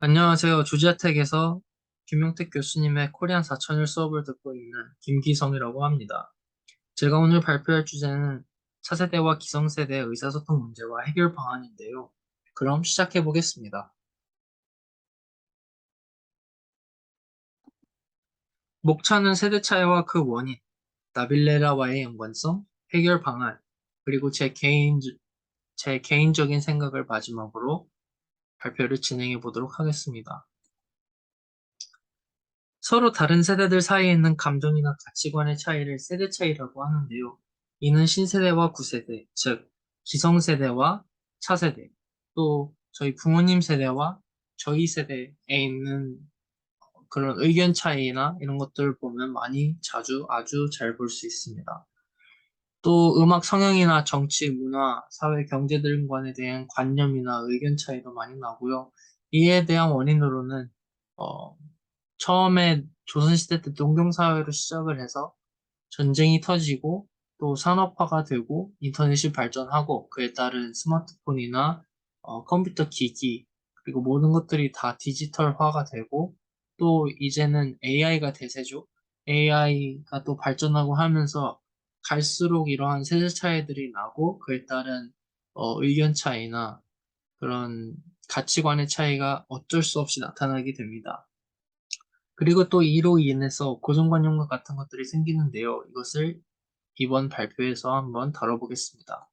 안녕하세요. 조지아텍에서 김용택 교수님의 코리안 4천일 수업을 듣고 있는 김기성이라고 합니다. 제가 오늘 발표할 주제는 차세대와 기성세대의 의사소통 문제와 해결 방안인데요. 그럼 시작해 보겠습니다. 목차는 세대 차이와 그 원인, 나빌레라와의 연관성, 해결 방안, 그리고 제 개인, 제 개인적인 생각을 마지막으로 발표를 진행해 보도록 하겠습니다. 서로 다른 세대들 사이에 있는 감정이나 가치관의 차이를 세대 차이라고 하는데요. 이는 신세대와 구세대, 즉 기성세대와 차세대, 또 저희 부모님 세대와 저희 세대에 있는 그런 의견 차이나 이런 것들을 보면 많이 자주 아주 잘 볼 수 있습니다. 또 음악 성향이나 정치, 문화, 사회, 경제 등관에 대한 관념이나 의견 차이도 많이 나고요. 이에 대한 원인으로는 어, 처음에 조선시대 때 농경사회로 시작을 해서 전쟁이 터지고 또 산업화가 되고 인터넷이 발전하고 그에 따른 스마트폰이나 어, 컴퓨터 기기 그리고 모든 것들이 다 디지털화가 되고 또 이제는 AI가 대세죠. AI가 또 발전하고 하면서 갈수록 이러한 세대 차이들이 나고 그에 따른 어, 의견 차이나 그런 가치관의 차이가 어쩔 수 없이 나타나게 됩니다. 그리고 또 이로 인해서 고정관념과 같은 것들이 생기는데요. 이것을 이번 발표에서 한번 다뤄보겠습니다.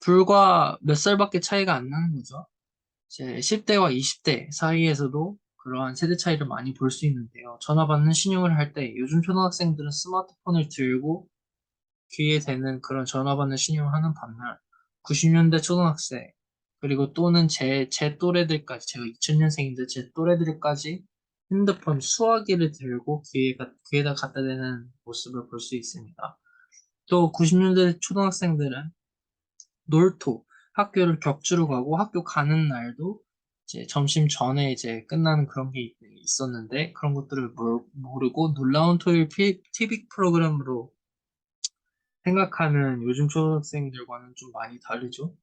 불과 몇 살밖에 차이가 안 나는 거죠. 이제 10대와 20대 사이에서도 그러한 세대 차이를 많이 볼 수 있는데요. 전화 받는 신용을 할 때 요즘 초등학생들은 스마트폰을 들고 귀에 대는 그런 전화 받는 신용을 하는 반면 90년대 초등학생 그리고 또는 제, 제 또래들까지 제가 2000년생인데 제 또래들까지 핸드폰 수화기를 들고 귀에, 귀에다 갖다 대는 모습을 볼 수 있습니다. 또 90년대 초등학생들은 놀토, 학교를 격주로 가고 학교 가는 날도 이제 점심 전에 이제 끝나는 그런 게 있었는데 그런 것들을 모르고 놀라운 토요일 TV 프로그램으로 생각하는 요즘 초등학생들과는 좀 많이 다르죠.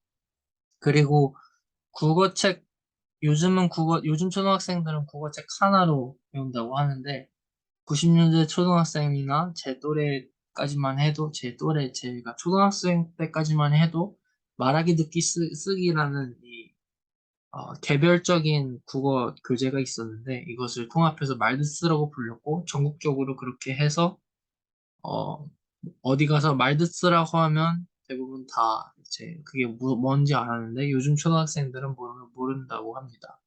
그리고 국어책 요즘은 국어 요즘 초등학생들은 국어책 하나로 배운다고 하는데 90년대 초등학생이나 제 또래까지만 해도 제 또래 제가 초등학생 때까지만 해도 말하기 듣기 쓰, 기라는 이 어, 개별적인 국어 교재가 있었는데 이것을 통합해서 말드스라고 불렸고 전국적으로 그렇게 해서 어, 어디 가서 말드스라고 하면 대부분 다 이제 그게 뭐, 뭔지 알았는데 요즘 초등학생들은 모르, 모른다고 합니다.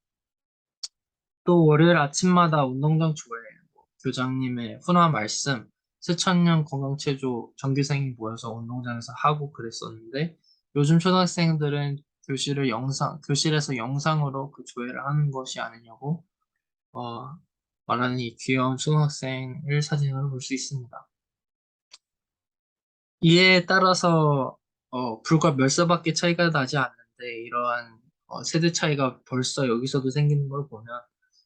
또 월요일 아침마다 운동장 조회, 뭐 교장님의 훈화 말씀, 새천년 건강체조 정규생이 모여서 운동장에서 하고 그랬었는데 요즘 초등학생들은 교실을 영상, 교실에서 영상으로 그 조회를 하는 것이 아니냐고 어, 말하는 이 귀여운 초등학생을 사진으로 볼 수 있습니다. 이에 따라서 어, 불과 몇 살밖에 차이가 나지 않는데 이러한 어, 세대 차이가 벌써 여기서도 생기는 걸 보면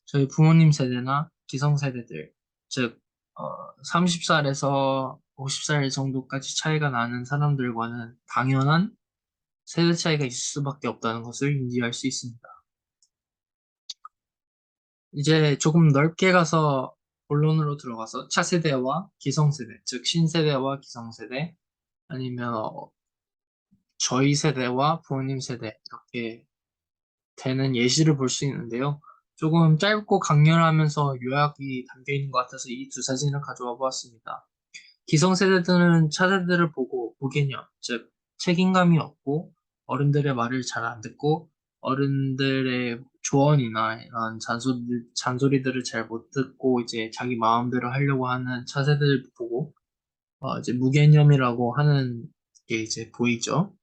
저희 부모님 세대나 기성세대들 즉 어, 30살에서 50살 정도까지 차이가 나는 사람들과는 당연한 세대 차이가 있을 수밖에 없다는 것을 인지할 수 있습니다. 이제 조금 넓게 가서 본론으로 들어가서 차세대와 기성세대, 즉 신세대와 기성세대, 아니면 어, 저희 세대와 부모님 세대 이렇게 되는 예시를 볼 수 있는데요. 조금 짧고 강렬하면서 요약이 담겨 있는 것 같아서 이 두 사진을 가져와 보았습니다. 기성세대들은 차세대를 보고 무개념, 즉 책임감이 없고 어른들의 말을 잘 안 듣고 어른들의 조언이나 이런 잔소리, 잔소리들을 잘 못 듣고 이제 자기 마음대로 하려고 하는 차세대를 보고 어, 이제 무개념이라고 하는 게 이제 보이죠.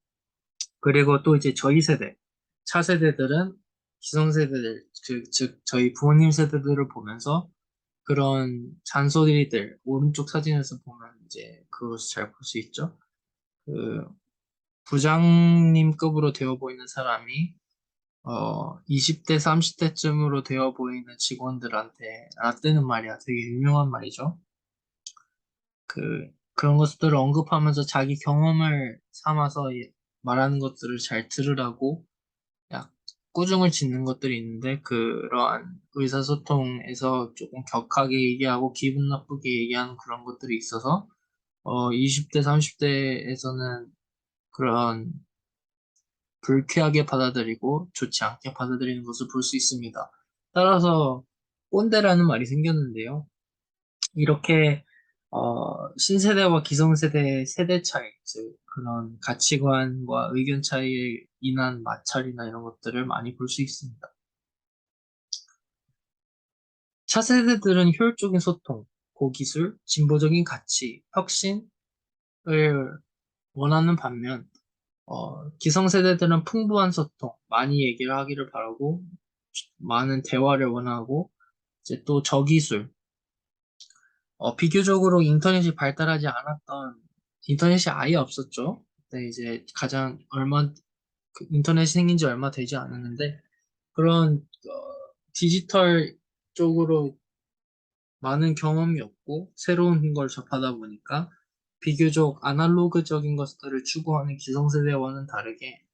그리고 또 이제 저희 세대, 차세대들은 기성세대들, 즉, 즉 저희 부모님 세대들을 보면서 그런 잔소리들 오른쪽 사진에서 보면 이제 그것을 잘 볼 수 있죠. 그 부장님급으로 되어 보이는 사람이 어, 20대, 30대쯤으로 되어 보이는 직원들한테 라떼는 말이야. 되게 유명한 말이죠. 그, 그런 것들을 언급하면서 자기 경험을 삼아서 말하는 것들을 잘 들으라고 약 꾸중을 짓는 것들이 있는데 그러한 의사소통에서 조금 격하게 얘기하고 기분 나쁘게 얘기하는 그런 것들이 있어서 어, 20대, 30대에서는 그런 불쾌하게 받아들이고 좋지 않게 받아들이는 것을 볼 수 있습니다. 따라서 꼰대라는 말이 생겼는데요. 이렇게 어, 신세대와 기성세대의 세대 차이, 즉 그런 가치관과 의견 차이에 인한 마찰이나 이런 것들을 많이 볼 수 있습니다. 차세대들은 효율적인 소통, 고기술, 진보적인 가치, 혁신을 원하는 반면 어, 기성세대들은 풍부한 소통, 많이 얘기를 하기를 바라고 많은 대화를 원하고 이제 또 저기술, 어, 비교적으로 인터넷이 발달하지 않았던 인터넷이 아예 없었죠. 그때 이제 가장 얼마 그 인터넷이 생긴 지 얼마 되지 않았는데 그런 어, 디지털 쪽으로 많은 경험이 없고 새로운 걸 접하다 보니까 비교적 아날로그적인 것들을 추구하는 기성세대와는 다르게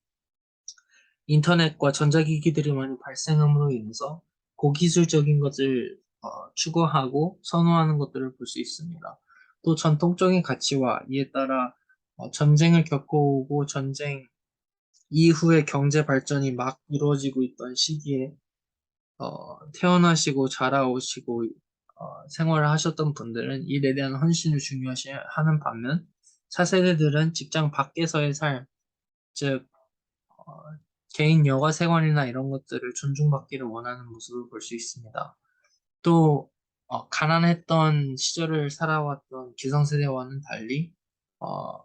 인터넷과 전자기기들이 많이 발생함으로 인해서 고기술적인 것을 어, 추구하고 선호하는 것들을 볼 수 있습니다. 또 전통적인 가치와 이에 따라 어, 전쟁을 겪어오고 전쟁 이후에 경제 발전이 막 이루어지고 있던 시기에 어, 태어나시고 자라오시고 어, 생활을 하셨던 분들은 일에 대한 헌신을 중요시 하는 반면 차세대들은 직장 밖에서의 삶, 즉 어, 개인 여가 생활이나 이런 것들을 존중받기를 원하는 모습을 볼 수 있습니다. 또 어, 가난했던 시절을 살아왔던 기성세대와는 달리 어,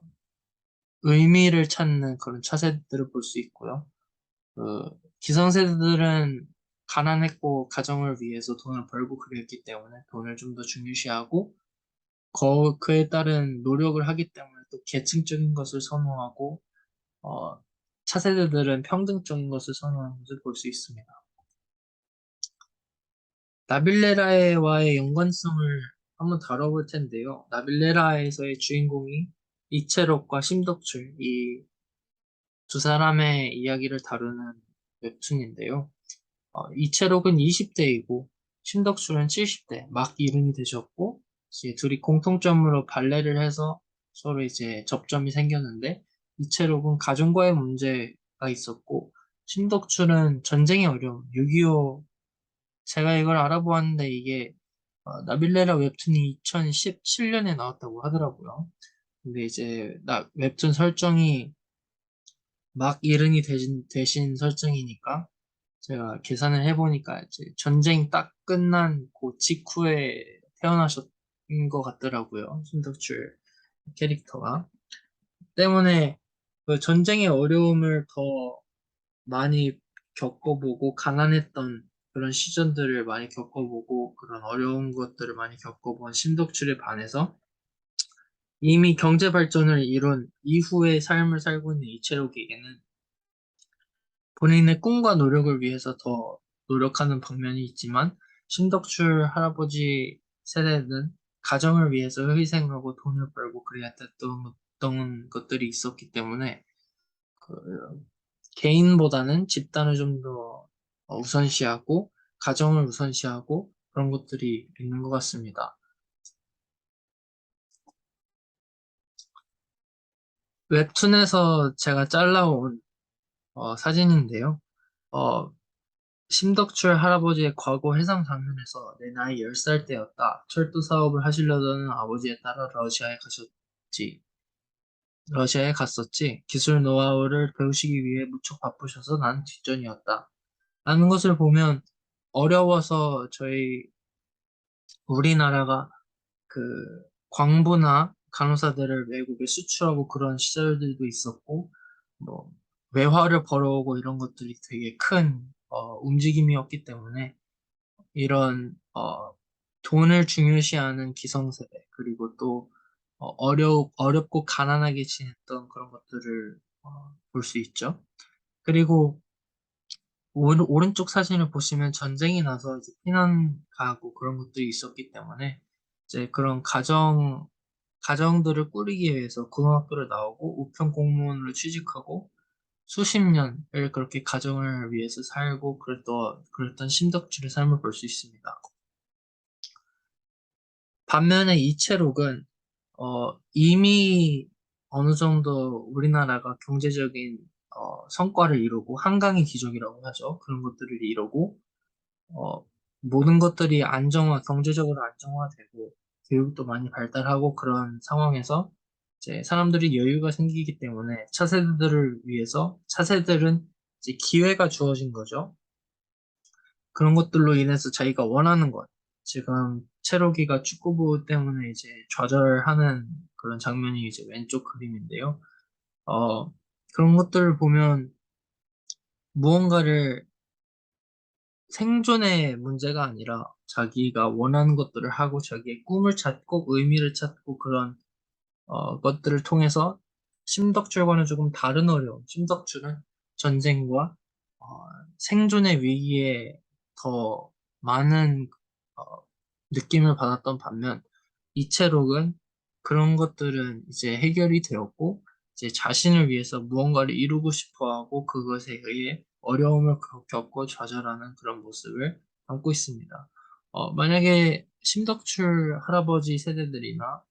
의미를 찾는 그런 차세대들을 볼 수 있고요. 그 기성세대들은 가난했고 가정을 위해서 돈을 벌고 그랬기 때문에 돈을 좀 더 중요시하고 거, 그에 따른 노력을 하기 때문에 또 계층적인 것을 선호하고 어, 차세대들은 평등적인 것을 선호하는 것을 볼 수 있습니다. 나빌레라와의 연관성을 한번 다뤄볼 텐데요. 나빌레라에서의 주인공이 이채록과 심덕출 이 두 사람의 이야기를 다루는 웹툰인데요. 어, 이채록은 20대이고 심덕출은 70대 막 이른이 되셨고 이제 둘이 공통점으로 발레를 해서 서로 이제 접점이 생겼는데 이채록은 가정과의 문제가 있었고 심덕출은 전쟁의 어려움 6.25 제가 이걸 알아보았는데 이게 어, 나빌레라 웹툰이 2017년에 나왔다고 하더라고요. 근데 이제 나, 웹툰 설정이 막 이른이 되신, 되신 설정이니까 제가 계산을 해보니까 이제 전쟁 딱 끝난 그 직후에 태어나셨던 것 같더라고요. 신덕출 캐릭터가. 때문에 그 전쟁의 어려움을 더 많이 겪어보고 가난했던 그런 시전들을 많이 겪어보고 그런 어려운 것들을 많이 겪어본 신덕출에 반해서 이미 경제 발전을 이룬 이후의 삶을 살고 있는 이채록에게는 본인의 꿈과 노력을 위해서 더 노력하는 방면이 있지만 신덕출 할아버지 세대는 가정을 위해서 희생하고 돈을 벌고 그래야 됐던 것들이 있었기 때문에 그 개인보다는 집단을 좀 더 우선시하고 가정을 우선시하고 그런 것들이 있는 것 같습니다. 웹툰에서 제가 잘라온 어, 사진인데요. 어, 심덕출 할아버지의 과거 회상 장면에서 내 나이 10살 때였다. 철도 사업을 하시려던 아버지에 따라 러시아에 가셨지. 러시아에 갔었지. 기술 노하우를 배우시기 위해 무척 바쁘셔서 난 뒷전이었다. 라는 것을 보면 어려워서 저희 우리나라가 그 광부나 간호사들을 외국에 수출하고 그런 시절들도 있었고 뭐 외화를 벌어오고 이런 것들이 되게 큰 어, 움직임이었기 때문에 이런 어, 돈을 중요시하는 기성세대 그리고 또 어, 어려 어렵고 가난하게 지냈던 그런 것들을 어, 볼수 있죠. 그리고 오른, 오른쪽 사진을 보시면 전쟁이 나서 이제 피난 가고 그런 것들이 있었기 때문에 이제 그런 가정 가정들을 꾸리기 위해서 고등학교를 나오고 우편 공무원으로 취직하고 수십 년을 그렇게 가정을 위해서 살고 그랬던, 그랬던 심덕주의 삶을 볼 수 있습니다. 반면에 이채록은 어, 이미 어느 정도 우리나라가 경제적인 어, 성과를 이루고 한강의 기적이라고 하죠. 그런 것들을 이루고 어, 모든 것들이 안정화, 경제적으로 안정화되고 교육도 많이 발달하고 그런 상황에서 이제 사람들이 여유가 생기기 때문에 차세대들을 위해서 차세대들은 이제 기회가 주어진 거죠. 그런 것들로 인해서 자기가 원하는 것, 지금 체로기가 축구부 때문에 이제 좌절하는 그런 장면이 이제 왼쪽 그림인데요. 어, 그런 것들을 보면 무언가를 생존의 문제가 아니라 자기가 원하는 것들을 하고 자기의 꿈을 찾고 의미를 찾고 그런 어, 것들을 통해서 심덕줄과는 조금 다른 어려움. 심덕줄은 전쟁과 어, 생존의 위기에 더 많은 어, 느낌을 받았던 반면 이채록은 그런 것들은 이제 해결이 되었고 이제 자신을 위해서 무언가를 이루고 싶어하고 그것에 의해 어려움을 겪고 좌절하는 그런 모습을 담고 있습니다. 어, 만약에 심덕출 할아버지 세대들이나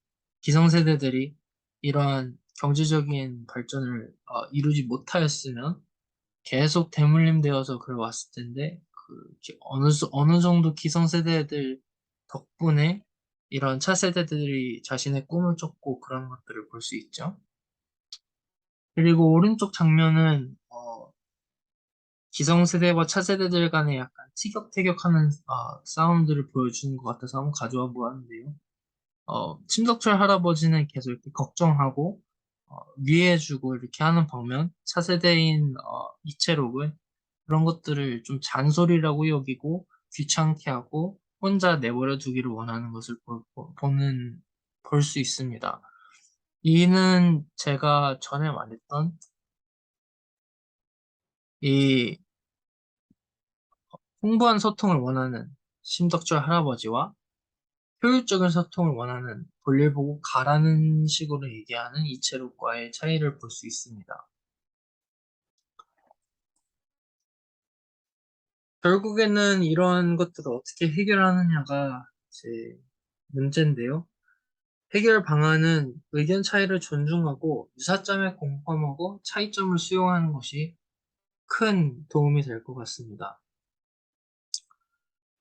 기성세대들이 이러한 경제적인 발전을 어, 이루지 못하였으면 계속 대물림 되어서 그래 왔을 텐데 그 어느 수- 어느 정도 기성세대들 덕분에 이런 차세대들이 자신의 꿈을 쫓고 그런 것들을 볼 수 있죠. 그리고 오른쪽 장면은 어, 기성세대와 차세대들 간의 약간 티격태격하는 어, 싸움들을 보여주는 것 같아서 한번 가져와 보았는데요. 어, 침덕철 할아버지는 계속 이렇게 걱정하고 어, 위해주고 이렇게 하는 방면 차세대인 어, 이채록은 그런 것들을 좀 잔소리라고 여기고 귀찮게 하고 혼자 내버려 두기를 원하는 것을 보, 보는 볼 수 있습니다. 이는 제가 전에 말했던 이 풍부한 소통을 원하는 심덕철 할아버지와 효율적인 소통을 원하는 볼일 보고 가라는 식으로 얘기하는 이채록과의 차이를 볼 수 있습니다. 결국에는 이런 것들을 어떻게 해결하느냐가 제 문제인데요. 해결 방안은 의견 차이를 존중하고 유사점에 공감하고 차이점을 수용하는 것이 큰 도움이 될 것 같습니다.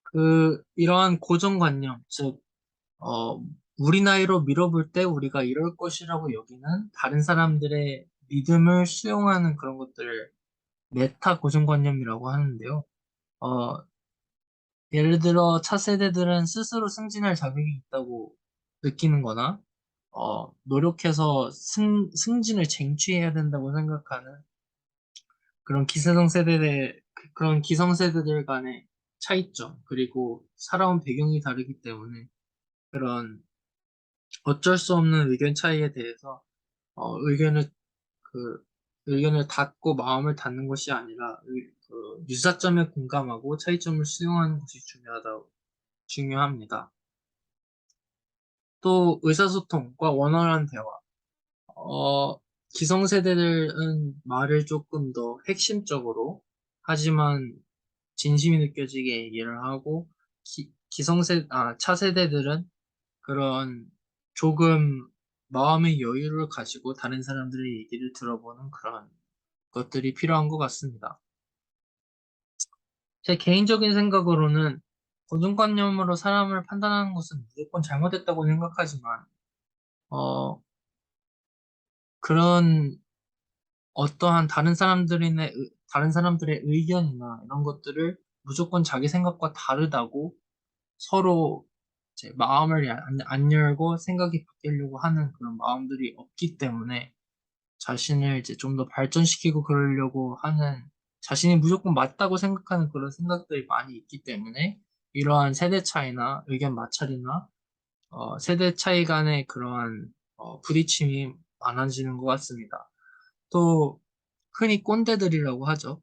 그, 이러한 고정관념, 즉, 어, 우리 나이로 밀어볼 때 우리가 이럴 것이라고 여기는 다른 사람들의 믿음을 수용하는 그런 것들을 메타 고정관념이라고 하는데요. 어, 예를 들어 차세대들은 스스로 승진할 자격이 있다고 느끼는 거나, 어, 노력해서 승, 승진을 쟁취해야 된다고 생각하는 그런 기세성 세대들, 그런 기성세대들 간의 차이점, 그리고 살아온 배경이 다르기 때문에 그런 어쩔 수 없는 의견 차이에 대해서 어, 의견을 그 의견을 닫고 마음을 닫는 것이 아니라 의- 그 유사점에 공감하고 차이점을 수용하는 것이 중요하다고 중요합니다. 또 의사소통과 원활한 대화. 어, 기성세대들은 말을 조금 더 핵심적으로 하지만 진심이 느껴지게 얘기를 하고 기, 기성세 아 차세대들은 그런 조금 마음의 여유를 가지고 다른 사람들의 얘기를 들어보는 그런 것들이 필요한 것 같습니다. 제 개인적인 생각으로는 고정관념으로 사람을 판단하는 것은 무조건 잘못됐다고 생각하지만, 어, 그런 어떠한 다른 사람들의, 의- 다른 사람들의 의견이나 이런 것들을 무조건 자기 생각과 다르다고 서로 이 제 마음을 안, 안 열고 생각이 바뀌려고 하는 그런 마음들이 없기 때문에 자신을 이제 좀 더 발전시키고 그러려고 하는 자신이 무조건 맞다고 생각하는 그런 생각들이 많이 있기 때문에 이러한 세대 차이나 의견 마찰이나 어, 세대 차이 간의 그러한 어, 부딪힘이 많아지는 것 같습니다. 또 흔히 꼰대들이라고 하죠.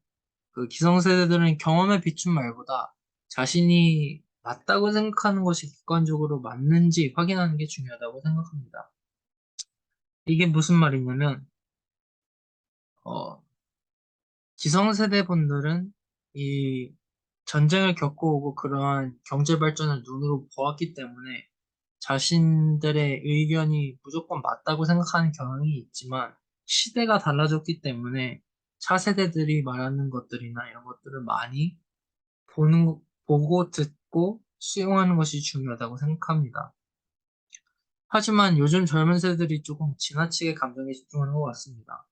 그 기성세대들은 경험에 비춘 말보다 자신이 맞다고 생각하는 것이 객관적으로 맞는지 확인하는 게 중요하다고 생각합니다. 이게 무슨 말이냐면, 어, 기성세대 분들은 이 전쟁을 겪어오고 그러한 경제 발전을 눈으로 보았기 때문에 자신들의 의견이 무조건 맞다고 생각하는 경향이 있지만 시대가 달라졌기 때문에 차세대들이 말하는 것들이나 이런 것들을 많이 보는, 보고 듣 고 수용하는 것이 중요하다고 생각합니다. 하지만 요즘 젊은 세들이 조금 지나치게 감정에 집중하는 것 같습니다.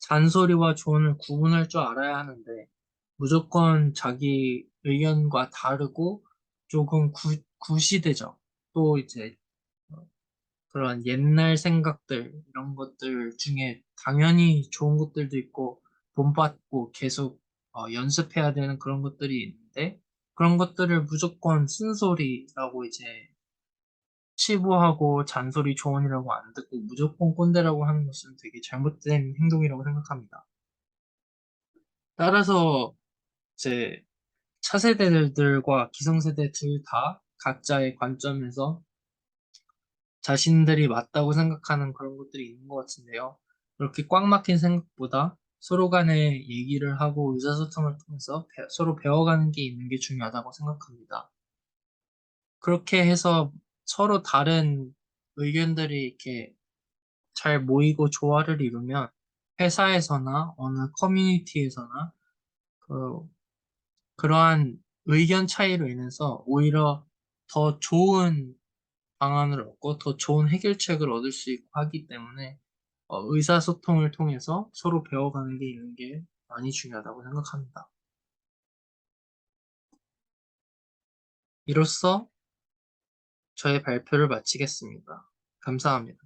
잔소리와 조언을 구분할 줄 알아야 하는데 무조건 자기 의견과 다르고 조금 구, 구시대적 또 이제 어, 그런 옛날 생각들 이런 것들 중에 당연히 좋은 것들도 있고 본받고 계속 어, 연습해야 되는 그런 것들이 있는데 그런 것들을 무조건 쓴소리라고 이제 치부하고 잔소리 조언이라고 안 듣고 무조건 꼰대라고 하는 것은 되게 잘못된 행동이라고 생각합니다. 따라서 이제 차세대들과 기성세대 둘 다 각자의 관점에서 자신들이 맞다고 생각하는 그런 것들이 있는 것 같은데요. 그렇게 꽉 막힌 생각보다 서로 간에 얘기를 하고 의사소통을 통해서 배- 서로 배워가는 게 있는 게 중요하다고 생각합니다. 그렇게 해서 서로 다른 의견들이 이렇게 잘 모이고 조화를 이루면 회사에서나 어느 커뮤니티에서나 그, 그러한 의견 차이로 인해서 오히려 더 좋은 방안을 얻고 더 좋은 해결책을 얻을 수 있고 하기 때문에 어, 의사소통을 통해서 서로 배워가는 게 있는 게 많이 중요하다고 생각합니다. 이로써 저의 발표를 마치겠습니다. 감사합니다.